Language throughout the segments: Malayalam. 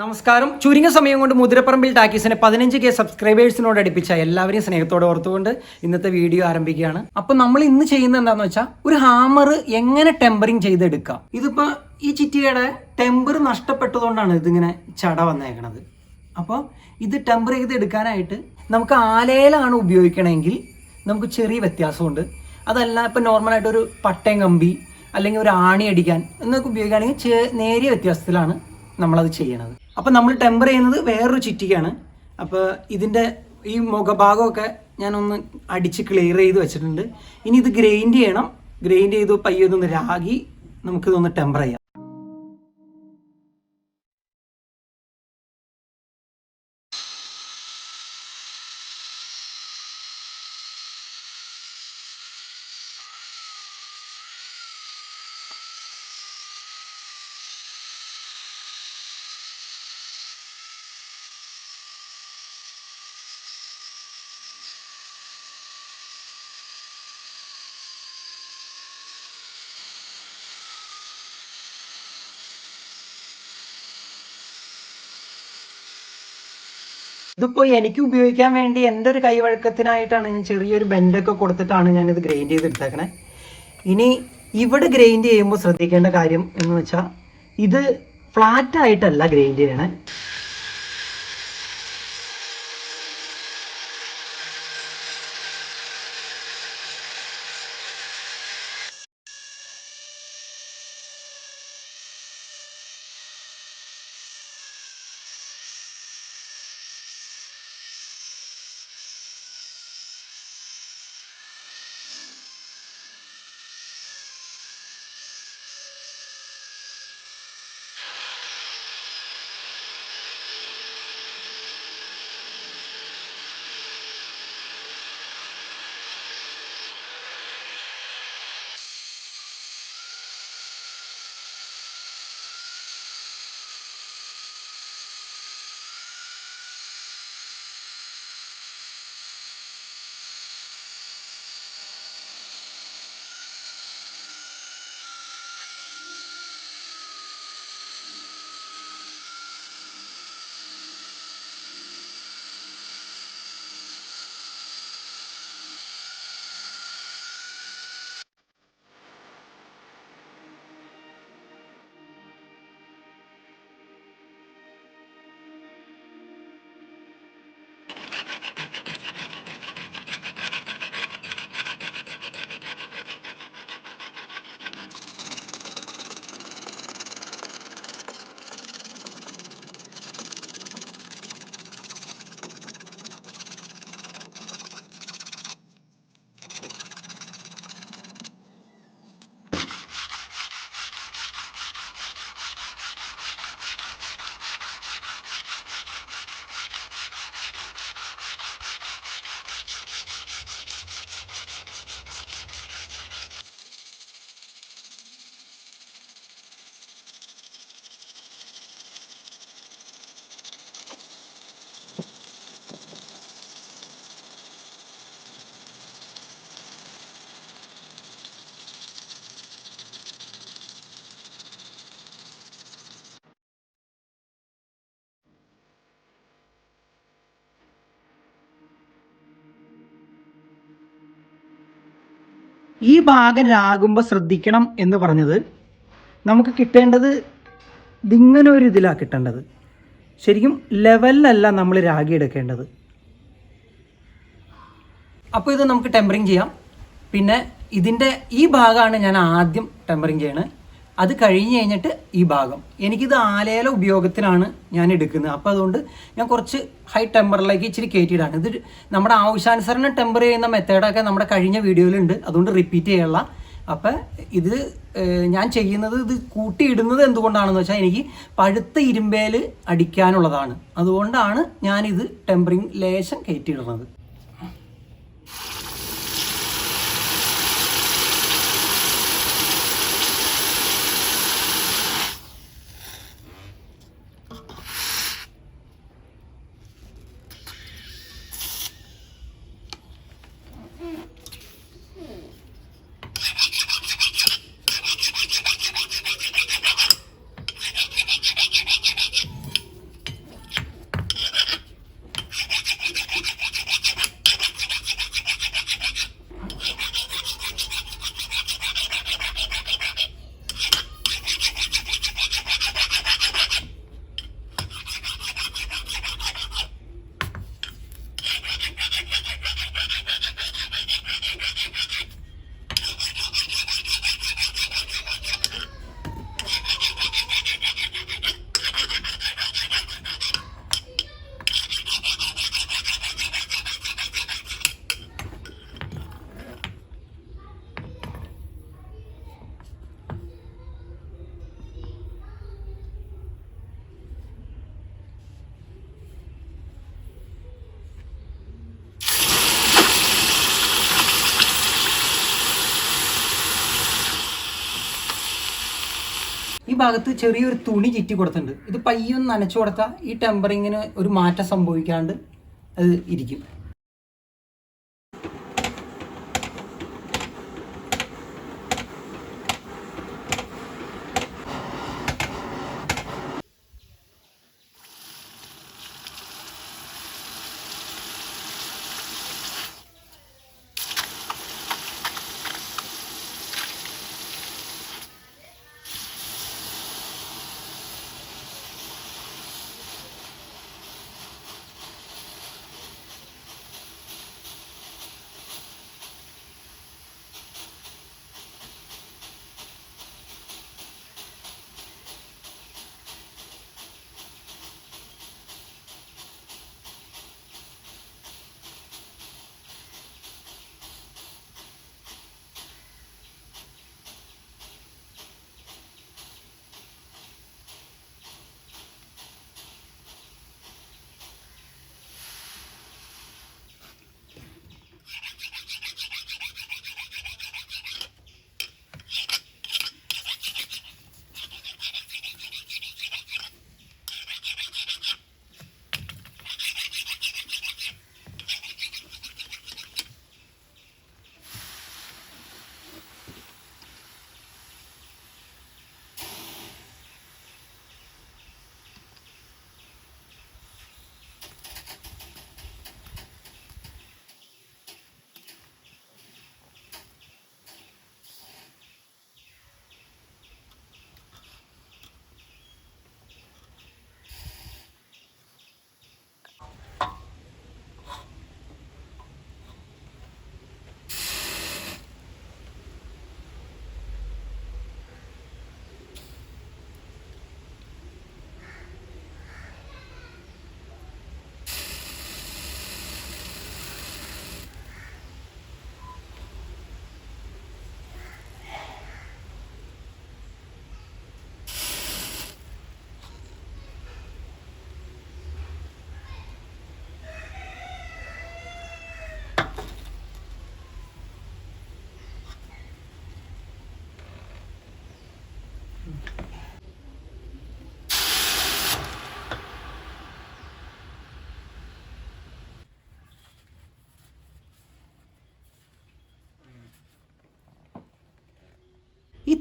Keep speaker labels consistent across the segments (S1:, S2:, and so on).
S1: നമസ്കാരം. ചുരുങ്ങിയ സമയം കൊണ്ട് മുതിരപ്പറമ്പിൽ ടാക്കീസിനെ പതിനഞ്ച് കെ സബ്സ്ക്രൈബേഴ്സിനോട് അടുപ്പിച്ച എല്ലാവരെയും സ്നേഹത്തോടെ ഓർത്തുകൊണ്ട് ഇന്നത്തെ വീഡിയോ ആരംഭിക്കുകയാണ്. അപ്പൊ നമ്മൾ ഇന്ന് ചെയ്യുന്നത് എന്താന്ന് വെച്ചാൽ ഒരു ഹാമർ എങ്ങനെ ടെമ്പറിങ് ചെയ്തെടുക്കാം. ഇതിപ്പോ ഈ ചിറ്റിയുടെ ടെമ്പർ നഷ്ടപ്പെട്ടതുകൊണ്ടാണ് ഇതിങ്ങനെ ചട വന്നേക്കണത്. അപ്പോൾ ഇത് ടെമ്പർ ചെയ്തെടുക്കാനായിട്ട് നമുക്ക് ആലയിലാണ് ഉപയോഗിക്കണമെങ്കിൽ നമുക്ക് ചെറിയ വ്യത്യാസമുണ്ട്. അതല്ല ഇപ്പം നോർമലായിട്ട് ഒരു പട്ടയം കമ്പി അല്ലെങ്കിൽ ഒരു ആണി അടിക്കാൻ എന്നൊക്കെ ഉപയോഗിക്കുകയാണെങ്കിൽ നേരിയ വ്യത്യാസത്തിലാണ് നമ്മളത് ചെയ്യണത്. അപ്പം നമ്മൾ ടെമ്പർ ചെയ്യുന്നത് വേറൊരു ചിറ്റിക്കാണ്. അപ്പോൾ ഇതിന്റെ ഈ മുഖഭാഗമൊക്കെ ഞാനൊന്ന് അടിച്ച് ക്ലിയർ ചെയ്ത് വെച്ചിട്ടുണ്ട്. ഇനി ഇത് ഗ്രൈൻഡ് ചെയ്യണം. ഗ്രൈൻഡ് ചെയ്ത് പയ്യൊന്ന് രാഗി നമുക്കിതൊന്ന് ടെമ്പർ ചെയ്യാം. ഇതിപ്പോ എനിക്ക് ഉപയോഗിക്കാൻ വേണ്ടി എന്റെ ഒരു കൈവഴക്കത്തിനായിട്ടാണ് ഞാൻ ചെറിയൊരു ബെൻഡൊക്കെ കൊടുത്തിട്ടാണ് ഞാൻ ഇത് ഗ്രൈൻഡ് ചെയ്തെടുത്തേക്കണേ. ഇനി ഇവിടെ ഗ്രൈൻഡ് ചെയ്യുമ്പോൾ ശ്രദ്ധിക്കേണ്ട കാര്യം എന്ന് വെച്ചാൽ ഇത് ഫ്ലാറ്റ് ആയിട്ടല്ല ഗ്രൈൻഡ് ചെയ്യണേ. ഈ ഭാഗം രാകുമ്പോൾ ശ്രദ്ധിക്കണം എന്ന് പറഞ്ഞത് നമുക്ക് കിട്ടേണ്ടത് ഇതിങ്ങനെ ഒരു ഇതിലാണ് കിട്ടേണ്ടത്. ശരിക്കും ലെവലിലല്ല നമ്മൾ രാഗി എടുക്കേണ്ടത്. അപ്പോൾ ഇത് നമുക്ക് ടെമ്പറിങ് ചെയ്യാം. പിന്നെ ഇതിന്റെ ഈ ഭാഗമാണ് ഞാൻ ആദ്യം ടെമ്പറിങ് ചെയ്യണത് അത് കഴിഞ്ഞ് കഴിഞ്ഞിട്ട് ഈ ഭാഗം. എനിക്കിത് ആലേല ഉപയോഗത്തിനാണ് ഞാൻ എടുക്കുന്നത്. അപ്പോൾ അതുകൊണ്ട് ഞാൻ കുറച്ച് ഹൈ ടെമ്പറിലേക്ക് ഇച്ചിരി കയറ്റിയിടാണ്. ഇത് നമ്മുടെ ആവശ്യാനുസരണം ടെമ്പർ ചെയ്യുന്ന മെത്തേഡൊക്കെ നമ്മുടെ കഴിഞ്ഞ വീഡിയോയിലുണ്ട് അതുകൊണ്ട് റിപ്പീറ്റ് ചെയ്യല്ല അപ്പം ഇത് ഞാൻ ചെയ്യുന്നത് ഇത് കൂട്ടിയിടുന്നത് എന്തുകൊണ്ടാണെന്ന് വെച്ചാൽ എനിക്ക് പഴുത്ത ഇരുമ്പേൽ അടിക്കാനുള്ളതാണ്. അതുകൊണ്ടാണ് ഞാനിത് ടെമ്പറിങ് ലേശം കയറ്റിയിടുന്നത്. ഭാഗത്ത് ചെറിയൊരു തുണി ചുറ്റി കൊടുത്തിട്ടുണ്ട്. ഇത് പയ്യൊന്ന് നനച്ചു കൊടുത്താൽ ഈ ടെമ്പറിങ്ങിന് ഒരു മാറ്റം സംഭവിക്കാണ്ട് അത് ഇരിക്കും.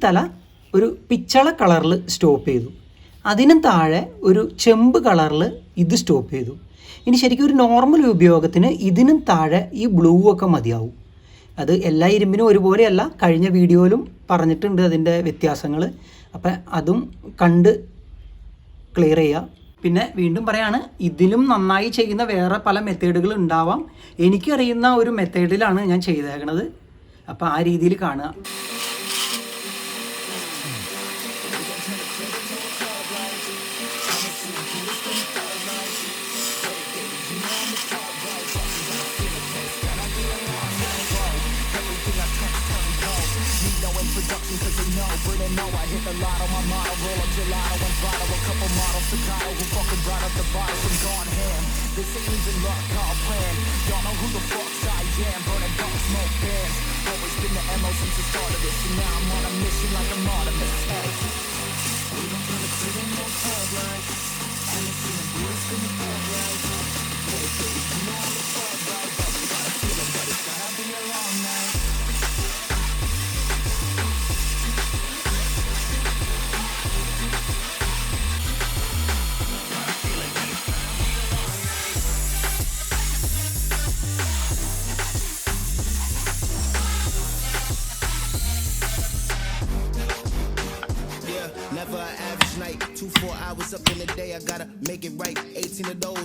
S1: തല ഒരു പിച്ചള കളറിൽ സ്റ്റോപ്പ് ചെയ്തു. അതിനും താഴെ ഒരു ചെമ്പ് കളറിൽ ഇത് സ്റ്റോപ്പ് ചെയ്തു. ഇനി ശരിക്കും ഒരു നോർമൽ ഉപയോഗത്തിന് ഇതിനും താഴെ ഈ ബ്ലൂ ഒക്കെ മതിയാവും. അത് എല്ലാ ഇരുമ്പിനും ഒരുപോലെയല്ല. കഴിഞ്ഞ വീഡിയോയിലും പറഞ്ഞിട്ടുണ്ട് അതിന്റെ വ്യത്യാസങ്ങൾ അപ്പം അതും കണ്ട് ക്ലിയർ ചെയ്യുക. പിന്നെ വീണ്ടും പറയാണ് ഇതിലും നന്നായി ചെയ്യുന്ന വേറെ പല മെത്തേഡുകൾ ഉണ്ടാവാം. എനിക്കറിയുന്ന ഒരു മെത്തേഡിലാണ് ഞാൻ ചെയ്തേക്കണത്. അപ്പോൾ ആ രീതിയിൽ കാണുക.
S2: bottle, my motto, roll a gelato and bottle a couple models, who fucking brought up the bottle from gone ham. This ain't even luck, all plan. Y'all know who the fuck I am, burning dark smoke bands. Always been the MO since the start of this, and now I'm on a mission like I'm Artemis. Hey. We don't put a crib in no and it's in the. Hey, baby, you know I'm a pub like.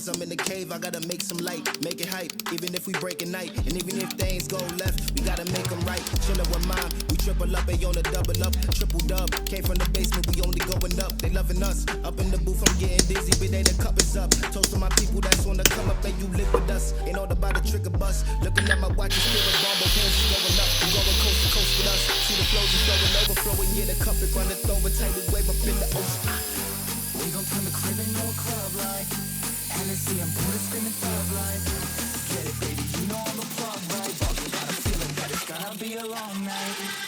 S3: 18 of those, I'm in the cave, I gotta make some light, make it hype. Even if we break a night, and even if things go left, we gotta make them right. Chillin' with mine, we triple up, they on the double up, triple dub. Came from the basement, we only going up, they loving us. Up in the booth, I'm getting dizzy, but they the cup is up. Toast to my people that's on the come up, and you live with us. Ain't all about the trigger bus. Looking at my watch, and spirit bomb, both hands is going up. We going coast to coast with us. See the flows is flowing, overflowing, yeah, the cup it runneth over, tidal wave up in the ocean.
S2: We gon' turn the crib into a club like Hennessy and Buddha screaming thug like Get it, baby, you know I'm the plug, right? We got a feeling that it's gonna be a long night